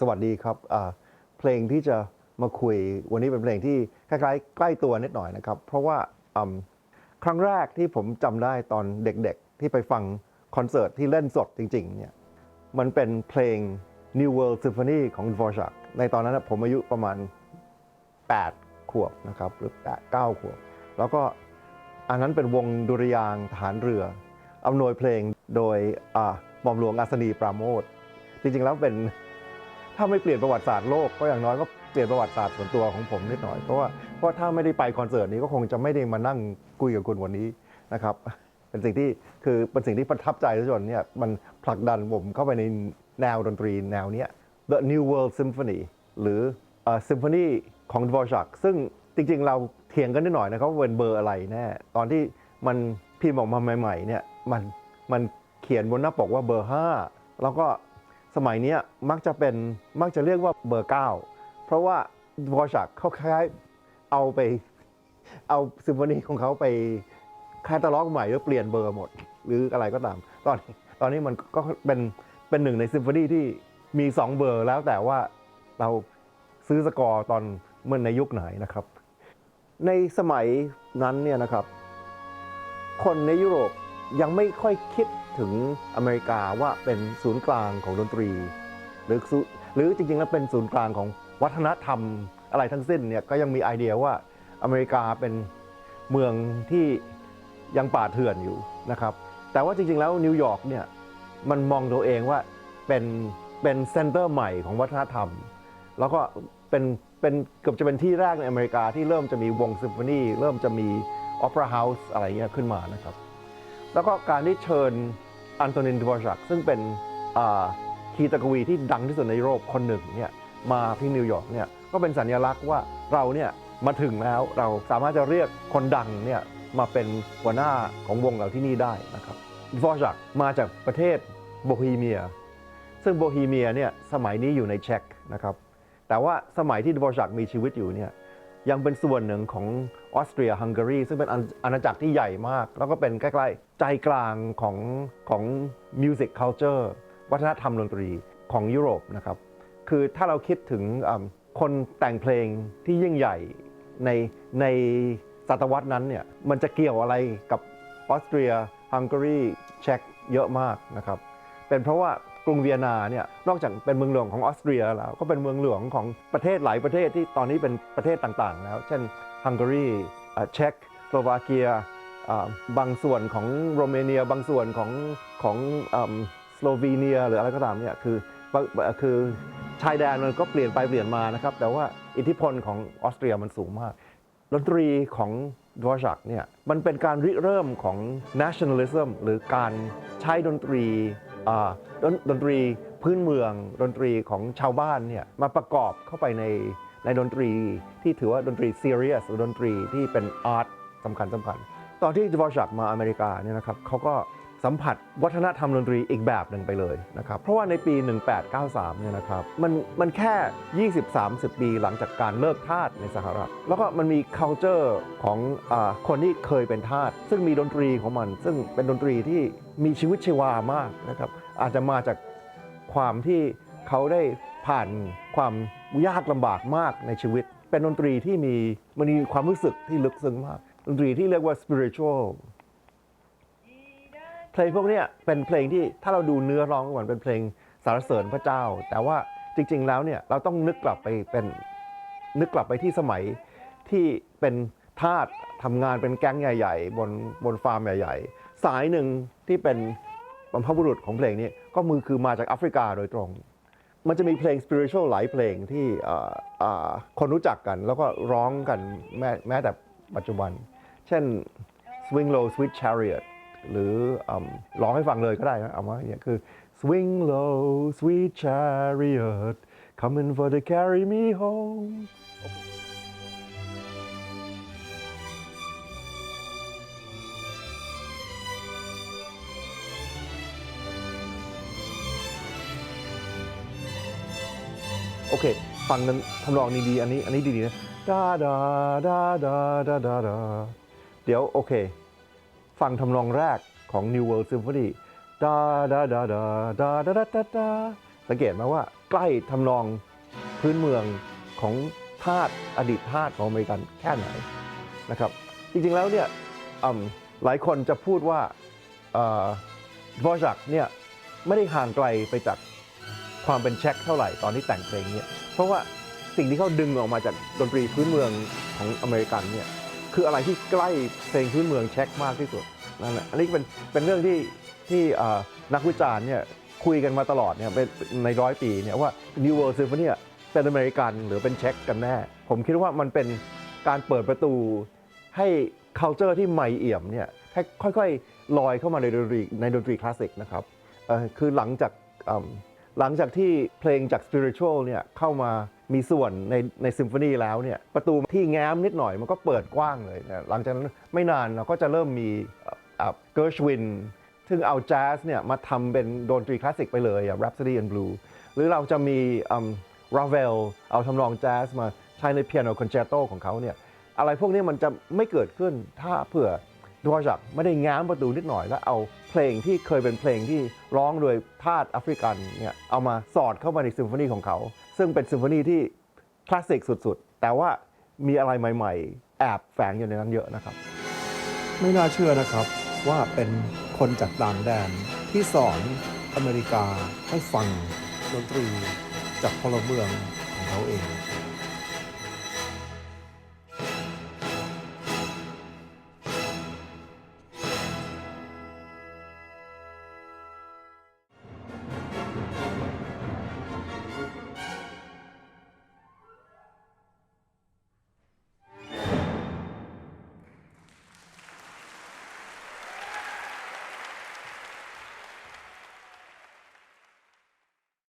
สวัสดีครับเพลงที่จะมาคุยวันนี้เป็นเพลงที่คล้ายๆ ใกล้ตัวนิดหน่อยนะครับ เพราะว่าครั้งแรกที่ผมจำได้ตอนเด็กๆ ที่ไปฟังคอนเสิร์ตที่เล่นสดจริงๆเนี่ยมันเป็นเพลง New World Symphony ของ Dvorak ในตอนนั้นผมอายุประมาณ 8 ขวบนะครับหรือ8 9ขวบ แล้วก็อันนั้นเป็นวงดุริยางค์ทหารเรืออำนวยเพลงโดยหม่อมหลวงอัศนีปราโมทจริงๆแล้วเป็น ถ้าไม่เปลี่ยนประวัติศาสตร์โลกก็อย่างน้อยก็เปลี่ยนประวัติศาสตร์ส่วนตัวของผมนิดหน่อยเพราะว่าเพราะถ้าไม่ได้ไปคอนเสิร์ตนี้ก็คงจะไม่ได้มานั่งคุยกับคุณวันนี้นะครับ เป็นสิ่งที่คือเป็นสิ่งที่ประทับใจทุกคนเนี่ยมันผลักดันผมเข้าไปในแนวดนตรีแนวเนี้ย The New World Symphony หรือซิมโฟนีของ Dvorak ซึ่งจริงๆ เราเถียงกันนิดหน่อยนะครับว่าเป็นเบอร์อะไรแน่ตอนที่มันพิมพ์ออกมาใหม่ๆเนี่ยมันมันเขียนบนหน้าปกว่าเบอร์ 5 แล้วก็ สมัยนี้มักจะเป็นมักจะเรียกว่าเบอร์ 9 เพราะว่า Dvorak เขาคล้ายเอาไป เอาซิมโฟนีของเขาไปคาตาล็อกใหม่แล้วเปลี่ยนเบอร์หมด หรืออะไรก็ตาม ตอนตอนนี้มันก็เป็นเป็นหนึ่งในซิมโฟนีที่มี 2 เบอร์แล้วแต่ว่าเราซื้อสกอร์ตอนเมื่อในยุคไหนนะครับ ในสมัยนั้นเนี่ยนะครับ คนในยุโรปยังไม่ค่อยคิด ถึงอเมริกาว่าเป็นศูนย์กลางของดนตรี หรือหรือจริงๆแล้วเป็นศูนย์กลางของวัฒนธรรมอะไรทั้งสิ้นเนี่ยก็ยังมีไอเดียว่าอเมริกาเป็นเมืองที่ยังป่าเถื่อนอยู่นะครับ แต่ว่าจริงๆแล้วนิวยอร์กเนี่ยมันมองตัวเองว่าเป็นเป็นเซ็นเตอร์ใหม่ของวัฒนธรรม แล้วก็เป็นเป็นเกือบจะเป็นที่แรกในอเมริกาที่เริ่มจะมีวงซิมโฟนีเริ่มจะมีออเปร่าเฮาส์อะไรเงี้ยขึ้นมานะครับ แล้วก็การที่เชิญ อันโตนินดวอร์ชักซึ่งเป็นคีตกวีที่ดังที่สุดในยุโรปคนหนึ่งเนี่ยมาที่นิวยอร์กเนี่ยก็เป็นสัญลักษณ์ว่าเราเนี่ยมาถึงแล้วเราสามารถจะเรียกคนดังเนี่ยมาเป็นหัวหน้าของวงเราที่นี่ได้นะครับดวอร์ชักมาจากประเทศโบฮีเมีย ซึ่งโบฮีเมียเนี่ยสมัยนี้อยู่ในเช็กนะครับแต่ว่าสมัยที่ดวอร์ชักมีชีวิตอยู่เนี่ย ยังเป็นส่วนหนึ่งของออสเตรียฮังการีซึ่งเป็นอาณาจักรที่ใหญ่มาก แล้วก็เป็นใกล้ๆ ใจกลางของของมิวสิกคัลเจอร์วัฒนธรรมดนตรีของยุโรปนะครับ คือถ้าเราคิดถึงคนแต่งเพลงที่ยิ่งใหญ่ในในศตวรรษนั้นเนี่ยมันจะเกี่ยวอะไรกับออสเตรียฮังการีเช็กเยอะมากนะครับ เป็นเพราะว่า รุงเวียนนาเนี่ยนอกจากเป็นเมืองหลวงของออสเตรียแล้วก็เป็นเมืองหลวงของประเทศหลายประเทศที่ตอนนี้เป็นประเทศต่างๆ แล้ว เช่นฮังการีเช็กสโลวาเกียบางส่วนของโรมาเนีย บางส่วนของของอสโลวีเนียหรืออะไรก็ตามเนี่ยคือคือชายแดนมันก็เปลี่ยนไปเปลี่ยนมานะครับ แต่ว่าอิทธิพลของออสเตรียมันสูงมากดนตรีของดวอชักเนี่ยมันเป็นการริเริ่มของ nationalism หรือการใช้ดนตรี ดนดนตรีพื้นเมือง ดนตรีของชาวบ้านเนี่ยมาประกอบเข้าไปในในดนตรีที่ถือว่าดนตรีซีเรียสหรือดนตรีที่เป็นอาร์ตสำคัญสำคัญตอนที่ดวอชักมาอเมริกาเนี่ยนะครับเขาก็ สัมผัสวัฒนธรรมดนตรีอีกแบบหนึ่งไปเลยนะครับเพราะว่าในปี 1893 เนี่ยนะครับมันมันแค่ 20-30 ปีหลังจากการเลิกทาสในสหรัฐ แล้วก็มันมี culture ของอาคนที่เคยเป็นทาสซึ่งมีดนตรีของมัน ซึ่งเป็นดนตรีที่มีชีวิตชีวามากนะครับอาจจะมาจากความที่เขาได้ผ่านความยากลำบากมากในชีวิต เป็นดนตรีที่มีมันมีความรู้สึกที่ลึกซึ้งมาก ดนตรีที่เรียกว่า spiritual เพลงพวกนี้เป็นเพลงที่ถ้าเราดูเนื้อร้องก่อนเป็นเพลงสรรเสริญพระเจ้า แต่ว่าจริง ๆ แล้วเนี่ยเราต้องนึกกลับไปเป็นนึกกลับไปที่สมัยที่เป็นทาสทำงานเป็นแก๊งใหญ่ ๆ บนบนฟาร์มใหญ่ ๆ สายหนึ่งที่เป็นบรรพบุรุษของเพลงนี้ก็มือคือมาจากแอฟริกาโดยตรง มันจะมีเพลง spiritual หลายเพลงที่คนรู้จักกันแล้วก็ร้องกันแม้แม้แต่ปัจจุบัน เช่น swing low sweet chariot หรือร้องให้ฟังเลยก็ได้นะเอาว่าอย่างี้คือ swing low sweet chariot coming for to carry me home โอเค ฟังนั้นทำนองนี้ดีอันนี้ อันนี้ดีๆนะดาดาดาดาดาดาเดี๋ยว โอเค ฟังทำนองแรกของ New World Symphony ดาดาดาดาดาดาดาดาดาสังเกตไหมว่าใกล้ทำนองพื้นเมืองของทาสอดีตทาสของอเมริกันแค่ไหนนะครับ จริงๆแล้วเนี่ยหลายคนจะพูดว่าดวอจักเนี่ยไม่ได้ห่างไกลไปจากความเป็นเช็คเท่าไหร่ตอนที่แต่งเพลงเนี่ยเพราะว่าสิ่งที่เขาดึงออกมาจากดนตรีพื้นเมืองของอเมริกันเนี่ย คืออะไรที่ใกล้เพลงพื้นเมืองเช็คมากที่สุดนั่นแหละอันนี้เป็นเป็นเรื่องที่ที่นักวิจารณ์เนี่ยคุยกันมาตลอดเนี่ยเป็นในร้อยปีเนี่ยว่า New World Symphony เนี่ยเป็นอเมริกันหรือเป็นเช็คกันแน่ ผมคิดว่ามันเป็นการเปิดประตูให้ culture ที่ใหม่เอี่ยมเนี่ยค่อยๆลอยเข้ามาในดนตรีในดนตรีคลาสสิกนะครับคือหลังจากอ หลังจากที่เพลงจาก spiritual เนี่ยเข้ามามีส่วนในในซิมโฟนีแล้วเนี่ยประตูที่แง้มนิดหน่อยมันก็เปิดกว้างเลยนะหลังจากนั้นไม่นานเราก็จะเริ่มมีเกิร์ชวินซึ่งเอาแจ๊สเนี่ยมาทำเป็นดนตรีคลาสสิกไปเลยอย่าง Rhapsody and Blue หรือเราจะมีราเวลเอาทำนองแจ๊สมาใช้ในเปียโนคอนแชร์โตของเขาเนี่ยอะไรพวกนี้มันจะไม่เกิดขึ้นถ้าเผื่อดวจักไม่ได้ง้ามประตูนิดหน่อยแล้วเอา เพลงที่เคยเป็นเพลงที่ร้องโดยทาสแอฟริกันเนี่ยเอามาสอดเข้ามาในซิมโฟนีของเขา ซึ่งเป็นซิมโฟนีที่คลาสสิกสุดๆ แต่ว่ามีอะไรใหม่ๆ แอบแฝงอยู่ในนั้นเยอะนะครับ ไม่น่าเชื่อนะครับว่าเป็นคนจากต่างแดนที่สอนอเมริกาให้ฟังดนตรีจากพลเมืองของเขาเอง